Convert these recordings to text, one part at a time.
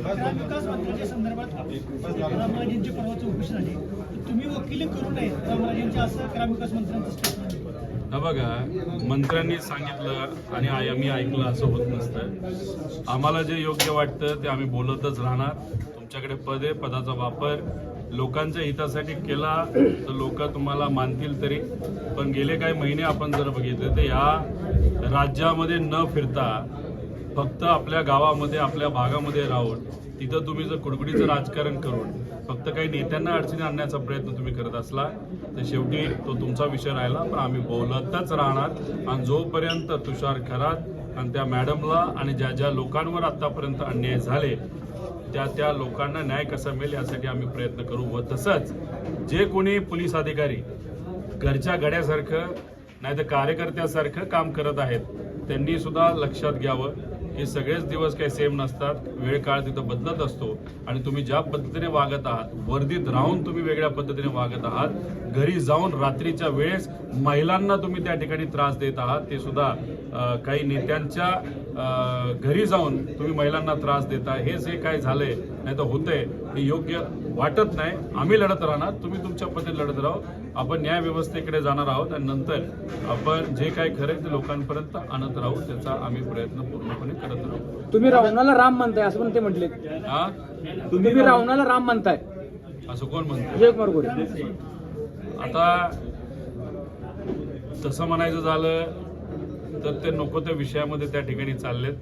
संदर्भात रामराजेंची परवा चौकशी झाली. तुम्ही वकिली करू नये रामराजेंच्या असं ग्रामविकास मंत्र्यांचं स्टेटमेंट हा बघा मंत्र्यांनी सांगितलं आणि आय- आम्ही ऐकलं असं होत नसतं. आम्हाला जे योग्य वाटतं ते आम्ही बोलतच राहणार. तुमच्याकडे पद आहे पदाचा वापर लोकांच्या हितासाठी केला तर लोक तुम्हाला मानतील तरी. पण गेले काही महिने आपण जर बघितले तर या राज्यामध्ये न फिरता फक्त आपल्या गावामध्ये आपल्या भागामध्ये राहून तिथं तुम्ही जर कुडकुडीचं राजकारण करून फक्त काही नेत्यांना अडचणी आणण्याचा प्रयत्न तुम्ही करत असला तर शेवटी तो तुमचा विषय राहिला. पण आम्ही बोलतच राहणार. आणि जोपर्यंत तुषार खरात आणि त्या मॅडमला आणि ज्या ज्या लोकांवर आत्तापर्यंत अन्याय झाले त्या त्या लोकांना न्याय कसा मिळेल यासाठी आम्ही प्रयत्न करू व तसंच जे कोणी पोलीस अधिकारी घरच्या गड्यासारखं नाही तर कार्यकर्त्यासारखं काम करत आहेत त्यांनी सुद्धा लक्षात घ्यावं. हे सगळेच दिवस काही सेम नसतात. वेळ काळ तिथं बदलत असतो. आणि तुम्ही ज्या पद्धतीने वागत आहात वर्दीत राहून तुम्ही वेगळ्या पद्धतीने वागत आहात घरी जाऊन रात्रीच्या वेळेस महिलांना तुम्ही त्या ठिकाणी त्रास देत आहात ते सुद्धा काही नेत्यांच्या घरी जाऊन तुम्ही महिलांना त्रास देता. हे जे काय झालंय नाही तर होतंय हे योग्य वाटत नाही. आम्ही लढत राहणार. तुम्ही तुमच्या पद्धतीने लढत राहू. आपण न्याय व्यवस्थेकडे जाणार आहोत आणि नंतर आपण जे काय खरंय ते लोकांपर्यंत आणत राहू. त्याचा आम्ही प्रयत्न पूर्णपणे करत राहू. तुम्ही रावणाला राम म्हणताय असं पण ते म्हटले. हा? तुम्ही रावणाला राम म्हणताय. असं कोण म्हणतो विजयकुमार गोरे आता तसं म्हणायचं झालं तर ते नको त्या विषयामध्ये त्या ठिकाणी चाललेत.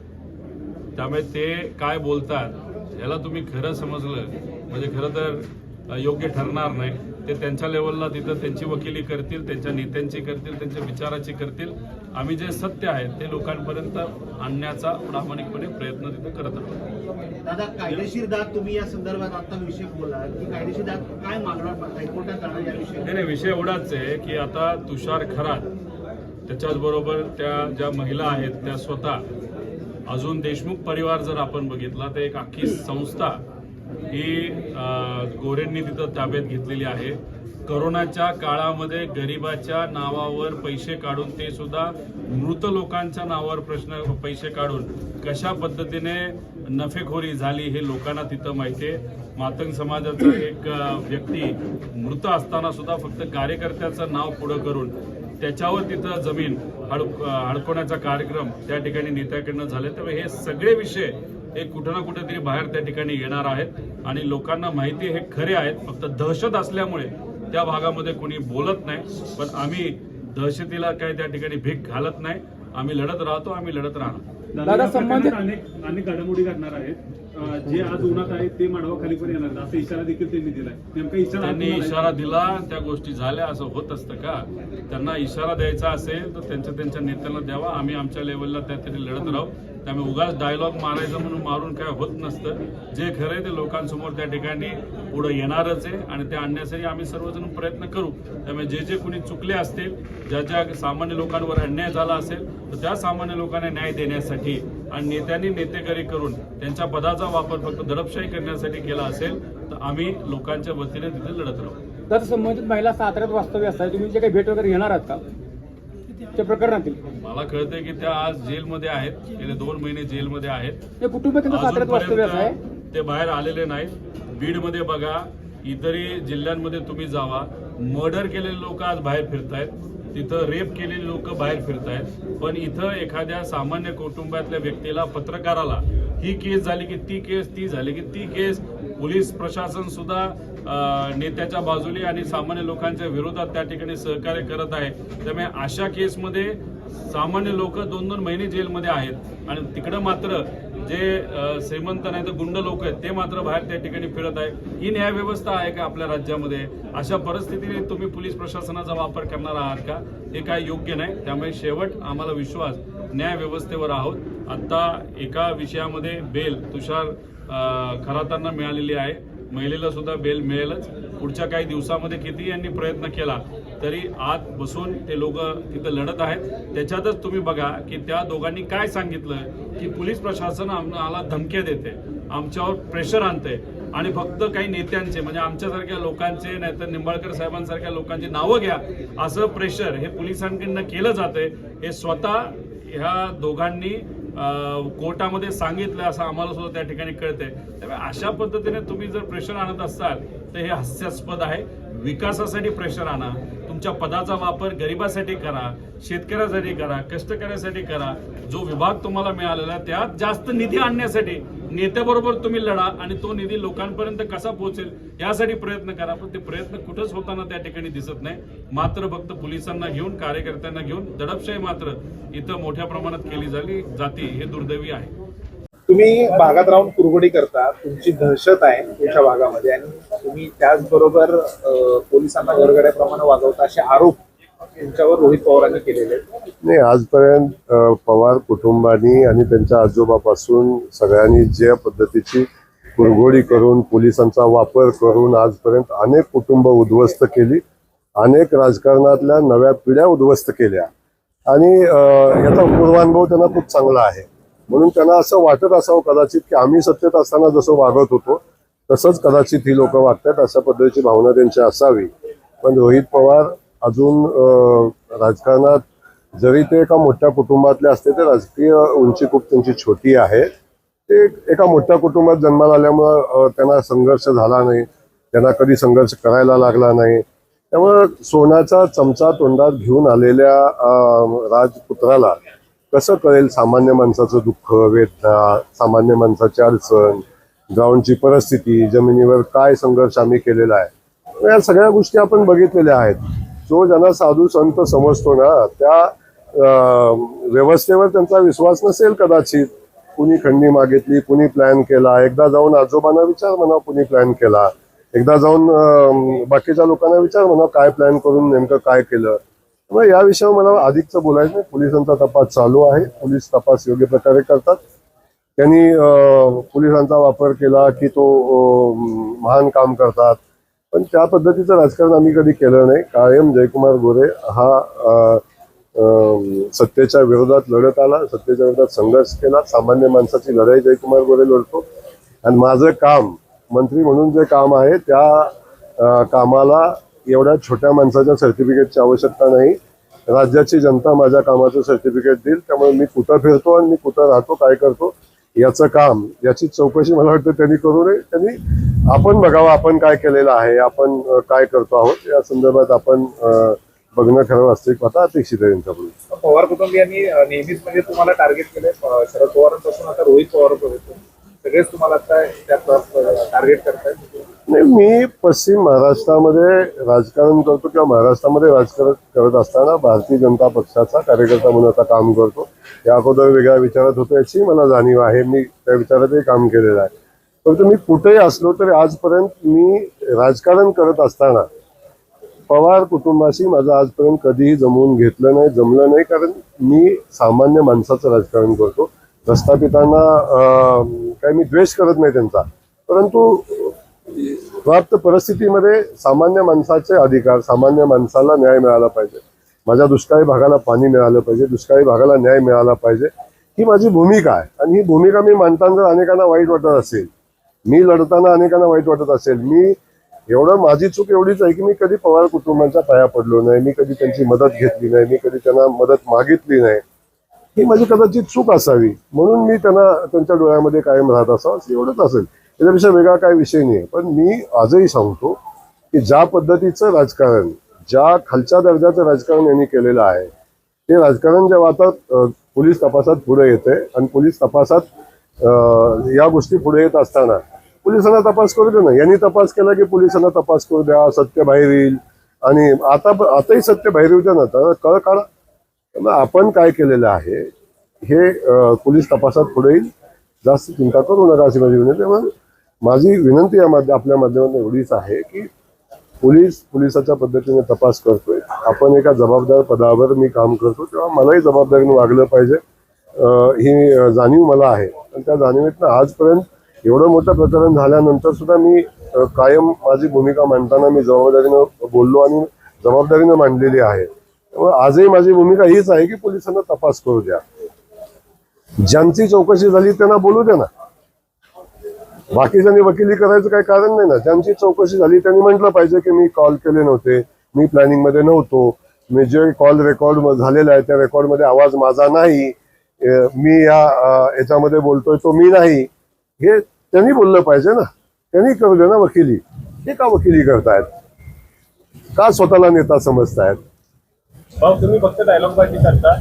त्यामुळे ते काय बोलतात याला तुम्ही खरं समजलं. म्हणजे खरं तर योग्य ठरणार नाही. ते त्यांच्या लेवलला तिथं त्यांची वकिली करतील त्यांच्या नेत्यांची करतील त्यांच्या विचाराची करतील. आम्ही जे सत्य आहे ते लोकांपर्यंत आणण्याचा प्रामाणिकपणे प्रयत्न तिथं करत आहोत. दादा कायदेशीर दाद तुम्ही या संदर्भात आता विषय बोला की कायदेशीर दाद काय मागणार हायकोर्टात जाणार या विषयी नाही नाही विषय एवढाच आहे की आता तुषार खरात त्याच्याच बरोबर त्या ज्या महिला आहेत त्या स्वतः अजून देशमुख परिवार जर आपण बघितला तर एक अख्खी संस्था ही गोरेंनी तिथं ताब्यात घेतलेली आहे. करोनाच्या काळामध्ये गरिबाच्या नावावर पैसे काढून ते सुद्धा मृत लोकांच्या नावावर प्रश्न पैसे काढून कशा पद्धतीने नफेखोरी झाली हे लोकांना तिथं माहिती आहे. मातंग समाजाचा एक व्यक्ती मृत असताना सुद्धा फक्त कार्यकर्त्याचं नाव पुढं करून त्याच्यावर तिथं जमीन हड हडकवण्याचा कार्यक्रम त्या ठिकाणी नेत्याकडनं झाले. त्यामुळे हे सगळे विषय हे कुठं ना कुठेतरी बाहेर त्या ठिकाणी येणार आहेत. आणि लोकांना माहिती हे खरे आहेत. फक्त दहशत असल्यामुळे त्या भागामध्ये कोणी बोलत नाही. पण आम्ही दहशतीला काय त्या ठिकाणी भीक घालत नाही. आम्ही लढत राहतो आम्ही लढत राहणार. दादा, संबंधित- अनेक अनेक घडामोडी घडणार आहेत. जे आज उन्हात आहेत ते माडवा खाली पण येणार. असा इशारा देखील त्यांनी दिलाय. नेमका इशारा त्यांनी? इशारा दिला त्या गोष्टी झाल्या. असं होत असतं का? त्यांना इशारा द्यायचा असेल तर त्यांच्या त्यांच्या नेत्यांना द्यावा. आम्ही आमच्या लेवलला त्यातरी लढत राहू. त्यामुळे उगाच डायलॉग मारायचं म्हणून मारून काय होत नसतं. जे खरं आहे ते लोकांसमोर त्या ठिकाणी पुढे येणारच आहे आणि ते आणण्यासाठी आम्ही सर्वजण प्रयत्न करू. त्यामुळे जे जे कोणी चुकले असतील ज्या ज्या सामान्य लोकांवर अन्याय झाला असेल तर त्या सामान्य लोकांना न्याय देण्यासाठी आणि नेत्यांनी नेतेकरी करून त्यांच्या पदाचा वापर फक्त दडपशाही करण्यासाठी केला असेल तर आम्ही लोकांच्या वतीने तिथे लढत राहू. दादा संबंधित महिला साताऱ्यात वास्तव्य असतात. तुम्ही जे काही भेट वगैरे घेणार आहात का? त्या प्रकरणातील. मला कळतंय की त्या आज जेलमध्ये आहेत. गेले दोन महिने जेलमध्ये आहेत. कुटुंब साताऱ्यात वास्तव्य आहे? ते बाहेर आलेले नाहीत. बीडमध्ये बघा इतरही जिल्ह्यांमध्ये तुम्ही जावा. मर्डर केलेले लोक आज बाहेर फिरतायत. तिथं रेप केलेले लोक बाहेर फिरतायत. पण इथं एखाद्या सामान्य कुटुंबातल्या व्यक्तीला पत्रकाराला ही केस झाली की ती केस ती झाली की ती केस. पोलीस प्रशासन सुद्धा नेत्याच्या बाजूने आणि सामान्य लोकांच्या विरोधात त्या ठिकाणी सहकार्य करत आहे. त्यामुळे अशा केसमध्ये सामान्य लोक दोन दोन महिने जेलमध्ये आहेत. आणि तिकडं मात्र जे श्रीमंत नाही तर गुंड लोक आहेत ते मात्र बाहेर त्या ठिकाणी फिरत आहे ही न्याय व्यवस्था आहे का आपल्या राज्यामध्ये? अशा परिस्थितीने तुम्ही पोलीस प्रशासनाचा वापर करणार आहात का? हे काय योग्य नाही. त्यामुळे शेवट आम्हाला विश्वास न्याय व्यवस्थेवर आहोत. आत्ता एका विषयामध्ये बेल तुषार खरातांना मिळालेली आहे. महिलेला सुद्धा बेल मिळेलच. पुढच्या काही दिवसामध्ये किती यांनी प्रयत्न केला तरी आत बसून ते लोक तिथं लढत आहेत. त्याच्यातच तुम्ही बघा की त्या दोघांनी काय सांगितलं की पोलीस प्रशासन आम्हाला धमक्या देते आमच्यावर प्रेशर आणते आणि फक्त काही नेत्यांचे म्हणजे आमच्यासारख्या लोकांचे नाहीतर निंबाळकर साहेबांसारख्या लोकांची नावं घ्या. असं प्रेशर हे पोलिसांकडनं केलं जाते हे स्वतः ह्या दोघांनी कोर्टामध्ये सांगितलं असं आम्हाला सुद्धा त्या ठिकाणी कळते त्यामुळे अशा पद्धतीने तुम्ही जर प्रेशर आणत असाल तर हे हास्यास्पद आहे. विकासासाठी प्रेशर आणा. तुमच्या पदाचा वापर गरिबासाठी करा शेतकऱ्यासाठी करा कष्टकऱ्यासाठी करा. जो विभाग तुम्हाला मिळालेला त्यात जास्त निधी आणण्यासाठी नेत्याबरोबर तुम्ही लढा आणि तो निधी लोकांपर्यंत कसा पोहोचेल यासाठी प्रयत्न करा. पण ते प्रयत्न कुठंच होताना त्या ठिकाणी दिसत नाही. मात्र फक्त पोलिसांना घेऊन कार्यकर्त्यांना घेऊन दडपशाही मात्र इथं मोठ्या प्रमाणात केली झाली. जाते हे दुर्दैवी आहे. तुम्ही भागात राहून कुरगोडी करता तुमची दहशत आहे तुमच्या भागामध्ये आणि तुम्ही त्याचबरोबर पोलिसांना गरगड्याप्रमाणे वागवता असे आरोप तुमच्यावर रोहित पवारांनी केलेले नाही आजपर्यंत पवार कुटुंबानी आणि त्यांच्या आजोबापासून सगळ्यांनी ज्या पद्धतीची कुरघोडी करून पोलिसांचा वापर करून आजपर्यंत अनेक कुटुंब उद्ध्वस्त केली अनेक राजकारणातल्या नव्या पिढ्या उद्ध्वस्त केल्या. आणि याचा पूर्वानुभव त्यांना खूप चांगला आहे. म्हणून त्यांना असं वाटत असावं कदाचित की आम्ही सत्तेत असताना जसं वागत होतो तसंच कदाचित ही लोक वागतात अशा पद्धतीची भावना त्यांची असावी. पण रोहित पवार अजून राजकारणात जरी ते एका मोठ्या कुटुंबातले असते ते राजकीय उंची खूप त्यांची छोटी आहे. ते एका मोठ्या कुटुंबात जन्माला आल्यामुळं त्यांना संघर्ष झाला नाही. त्यांना कधी संघर्ष करायला लागला नाही. त्यामुळं सोन्याचा चमचा तोंडात घेऊन आलेल्या राजपुत्राला कसं कळेल सामान्य माणसाचं दुःख वेदना सामान्य माणसाची अडचण ग्राउंडची परिस्थिती जमिनीवर काय संघर्ष आम्ही केलेला आहे? या सगळ्या गोष्टी आपण बघितलेल्या आहेत. जो ज्यांना साधू संत समजतो ना त्या व्यवस्थेवर त्यांचा विश्वास नसेल कदाचित. कुणी खंडी मागितली कुणी प्लॅन केला. एकदा जाऊन आजोबांना विचार म्हणा कुणी प्लॅन केला. एकदा जाऊन बाकीच्या लोकांना विचार म्हणा काय प्लॅन करून नेमकं काय केलं. मग या विषयावर मला अधिकचं बोलायचं नाही. पोलिसांचा तपास चालू आहे. पोलीस तपास योग्य प्रकारे करतात. त्यांनी पोलिसांचा वापर केला की तो महान काम करतात. पण त्या पद्धतीचं राजकारण आम्ही कधी केलं नाही. कायम जयकुमार गोरे हा सत्तेच्या विरोधात लढत आला. सत्तेच्या विरोधात संघर्ष केला. सामान्य माणसाची लढाई जयकुमार गोरे लढतो. आणि माझं काम मंत्री म्हणून जे काम आहे त्या कामाला एवढ्या छोट्या माणसाच्या सर्टिफिकेटची आवश्यकता नाही. राज्याची जनता माझ्या कामाचं सर्टिफिकेट देईल त्यामुळे मी कुठं फिरतो आणि मी कुठं राहतो काय करतो याचं काम याची चौकशी मला वाटतं त्यांनी करू नये. त्यांनी आपण बघावं आपण काय केलेलं आहे आपण काय करतो आहोत या संदर्भात आपण बघणं खरं वास्तविक अपेक्षित आहे यांच्याकडून. पवार कुटुंबियांनी नेहमीच म्हणजे तुम्हाला टार्गेट केले शरद पवारांपासून आता रोहित पवारपर्यंत सगळेच तुम्हाला आता त्यात टार्गेट करतायत. नाही मी पश्चिम महाराष्ट्रामध्ये राजकारण करतो किंवा महाराष्ट्रामध्ये राजकारण करत असताना भारतीय जनता पक्षाचा कार्यकर्ता म्हणून आता काम करतो. या अगोदर वेगळ्या विचारात होतो याची मला जाणीव आहे. मी त्या विचारातही काम केलेलं आहे. परंतु मी कुठेही असलो तरी आजपर्यंत मी राजकारण करत असताना पवार कुटुंबाशी माझं आजपर्यंत कधीही जमवून घेतलं नाही जमलं नाही. कारण मी सामान्य माणसाचं राजकारण करतो. प्रस्थापितांना काही मी द्वेष करत नाही त्यांचा. परंतु प्राप्त परिस्थितीमध्ये सामान्य माणसाचे अधिकार सामान्य माणसाला न्याय मिळाला पाहिजे. माझ्या दुष्काळी भागाला पाणी मिळालं पाहिजे दुष्काळी भागाला न्याय मिळाला पाहिजे. ही माझी भूमिका आहे. आणि ही भूमिका मी मांडताना जर अनेकांना वाईट वाटत असेल मी लढताना अनेकांना वाईट वाटत असेल मी एवढं माझी चूक एवढीच आहे की मी कधी पवार कुटुंबांचा पाया पडलो नाही मी कधी त्यांची मदत घेतली नाही मी कधी त्यांना मदत मागितली नाही. ही माझी कदाचित चूक असावी म्हणून मी त्यांना त्यांच्या डोळ्यामध्ये कायम राहत असावं एवढंच असेल. त्याच्यापेक्षा वेगळा काय विषय नाही पण मी आजही सांगतो की ज्या पद्धतीचं राजकारण ज्या खालच्या दर्जाचं राजकारण यांनी केलेलं आहे ते राजकारण जेव्हा आता पोलीस तपासात पुढे येते आणि पोलीस तपासात या गोष्टी पुढे येत असताना पोलिसांना तपास करू दे ना. यांनी तपास केला की पोलिसांना तपास करू द्या सत्य बाहेर येईल. आणि आता आताही सत्य बाहेर येऊ द्या ना तर कळ काढा. त्यामुळे आपण काय केलेलं आहे हे पोलीस तपासात पुढे येईल. जास्त चिंता करू नका अशी माझी विनंती माझी विनंती या माध्यम आपल्या माध्यमातून एवढीच आहे की पोलीस पोलिसाच्या पद्धतीने तपास करतोय. आपण एका जबाबदार पदावर मी काम करतो तेव्हा मलाही जबाबदारीने वागलं पाहिजे. ही जाणीव मला आहे. आणि त्या जाणीवेतनं आजपर्यंत एवढं मोठं प्रकरण झाल्यानंतर सुद्धा मी कायम माझी भूमिका मांडताना मी जबाबदारीनं बोललो आणि जबाबदारीनं मांडलेली आहे. त्यामुळे आजही माझी भूमिका हीच आहे की पोलिसांना तपास करू द्या. ज्यांची चौकशी झाली त्यांना बोलू द्या ना. बाकीच्यांनी वकिली करायचं काही कारण नाही ना. त्यांची चौकशी झाली त्यांनी म्हटलं पाहिजे की मी कॉल केले नव्हते मी प्लॅनिंगमध्ये नव्हतो. मी जे कॉल रेकॉर्ड झालेला आहे त्या रेकॉर्डमध्ये आवाज माझा नाही. मी या याच्यामध्ये बोलतोय तो मी नाही. हे त्यांनी बोललं पाहिजे ना. त्यांनी करू दे ना वकिली. हे का वकिली करतायत? का स्वतःला नेता समजतायत? भाऊ तुम्ही फक्त डायलॉगबाजी करता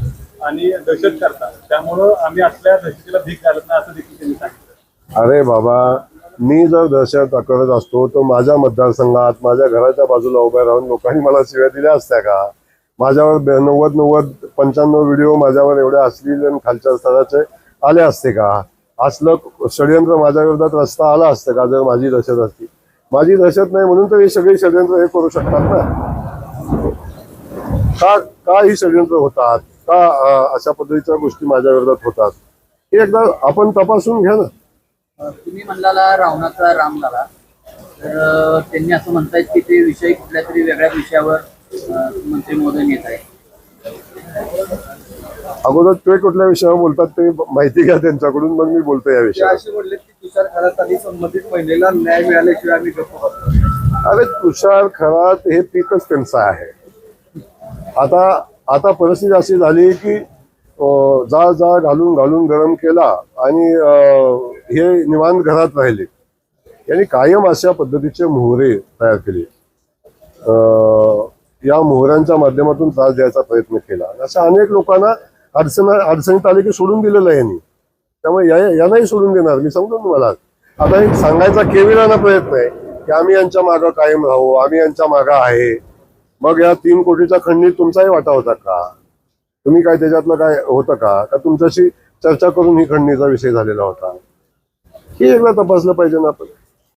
आणि दहशत करता. त्यामुळं आम्ही असल्या दहशतीला भीक घालत नाही असं देखील त्यांनी सांगितलं. अरे बाबा मी जर दहशत करत असतो तर माझ्या मतदारसंघात माझ्या घराच्या बाजूला उभ्या राहून लोकांनी मला शिव्या दिल्या असत्या का? माझ्यावर नव्वद नव्वद पंच्याण्णव व्हिडिओ माझ्यावर एवढे अश्लील आणि खालच्या स्तराचे आले असते का? असलं षडयंत्र माझ्या विरोधात रस्ता आला असतं का जर माझी दहशत असती? माझी दहशत नाही म्हणून तर हे सगळे षडयंत्र हे करू शकतात ना? का का ही षडयंत्र होतात? का अशा पद्धतीच्या गोष्टी माझ्या विरोधात होतात? हे एकदा आपण तपासून घ्या ना. तुम्ही म्हणलाला रावणाचा राम झाला. तर त्यांनी असं म्हणतायत की ते विषय कुठल्या तरी वेगळ्या विषयावर मंत्री महोदय नेत आहे अगोदर ते कुठल्या विषयावर बोलतात ते माहिती घ्या त्यांच्याकडून मग मी बोलतो या विषयावर. असे म्हणले की तुषार खरात आणि संबंधित महिलेला न्याय मिळाल्याशिवाय आम्ही गप्प अरे तुषार खरात हे पीकच त्यांचं आहे. आता आता परिस्थिती अशी झाली की जा जा घालून घालून गरम केला आणि हे निवांत घरात राहिले. यांनी कायम अशा पद्धतीचे मोहरे तयार केले. या मोहऱ्यांच्या माध्यमातून त्रास द्यायचा प्रयत्न केला. अशा अनेक लोकांना अडचण अडचणीत आले की सोडून दिलेलं आहे यांनी. त्यामुळे या यांनाही सोडून देणार. मी सांगतो तुम्हाला. आता एक सांगायचा केविलाना प्रयत्न आहे की आम्ही यांच्या मागं कायम राहू. आम्ही यांच्या मागं आहे. मग या तीन कोटीच्या खंडीत तुमचाही वाटा होता का? तुम्ही काय त्याच्यातलं काय होतं का? का तुमच्याशी चर्चा करून ही खंडणीचा विषय झालेला होता? हे एकदा तपासलं पाहिजे ना आपण